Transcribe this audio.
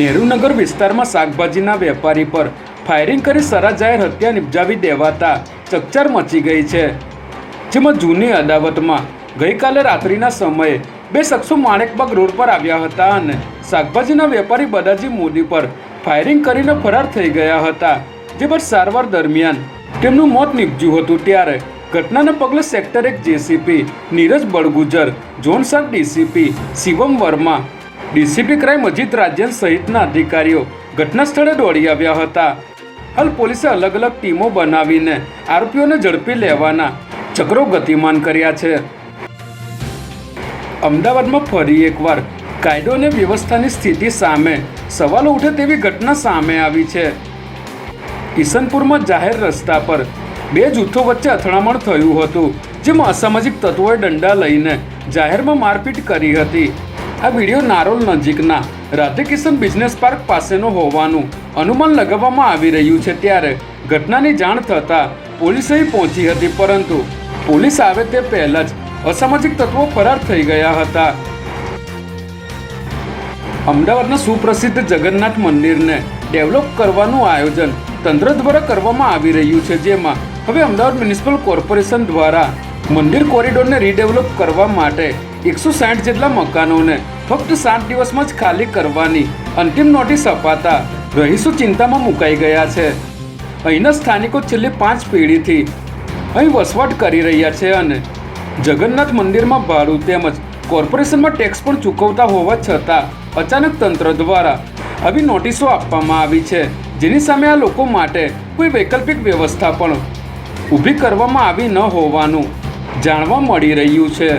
નહેરુનગર વિસ્તારમાં શાકભાજીના વેપારી પર ફાયરિંગ કરી સરા જાહેર હત્યા નિપજાવી દેવાતા ચકચાર મચી ગઈ છે. જેમાં જૂની અદાવતમાં ગઈકાલે રાત્રિના સમયે બે શખ્સો માણેકબાગ રોડ પર આવ્યા હતા અને શાકભાજીના વેપારી બદાજી મોદી પર ફાયરિંગ કરીને ફરાર થઈ ગયા હતા. જે બાદ સારવાર દરમિયાન તેમનું મોત નીપજ્યું હતું. ત્યારે ઘટનાના પગલે સેક્ટર એક જેસીપી નીરજ બળગુજર, ઝોન સાત DCP Shivam Verma DCP crime Ajit Rajian સહિતના અધિકારીઓ ઘટના સ્થળે દોડી આવ્યા હતા. હાલ પોલીસે અલગ અલગ ટીમો બનાવીને આરોપીઓને ઝડપી લેવાના ચક્રો ગતિમાન કર્યા છે. અમદાવાદમાં ફરી એકવાર કાયદો અને વ્યવસ્થાની સ્થિતિ સામે સવાલો ઉઠે તેવી ઘટના સામે આવી છે. ઈસનપુરમાં જાહેર રસ્તા પર બે જૂથો વચ્ચે અથડામણ થયું હતું, જેમાં અસામાજિક તત્વોએ દંડા લઈને જાહેરમાં મારપીટ કરી હતી. આ વીડિયો નારોલ નજીકના રાધેકિશન બિઝનેસ પાર્ક પાસેનો હોવાનું અનુમાન લગાવવામાં આવી રહ્યું છે ત્યારે ઘટનાની જાણ થતાં પોલીસ અહીં પહોંચી હતી, પરંતુ પોલીસ આવે તે પહેલાં જ અસામાજિક તત્વો ફરાર થઈ ગયા હતા. અમદાવાદના સુપ્રસિદ્ધ જગન્નાથ મંદિરને ડેવલપ કરવાનું આયોજન તંત્ર દ્વારા કરવામાં આવી રહ્યું છે, જેમાં હવે અમદાવાદ મ્યુનિસિપલ કોર્પોરેશન દ્વારા મંદિર કોરિડોરને રીડેવલપ કરવા માટે એકસો સાઠ જેટલા મકાનોને ફક્ત સાત દિવસમાં જ ખાલી કરવાની અંતિમ નોટિસ અપાતા રહીશો ચિંતામાં મુકાઈ ગયા છે. અહીંના સ્થાનિકો છેલ્લી પાંચ પેઢીથી અહીં વસવાટ કરી રહ્યા છે અને જગન્નાથ મંદિરમાં ભાડું તેમજ કોર્પોરેશનમાં ટેક્સ પણ ચૂકવતા હોવા છતાં અચાનક તંત્ર દ્વારા આવી નોટિસો આપવામાં આવી છે. જેની સામે આ લોકો માટે કોઈ વૈકલ્પિક વ્યવસ્થા પણ ઊભી કરવામાં આવી ન હોવાનું જાણવા મળી રહ્યું છે.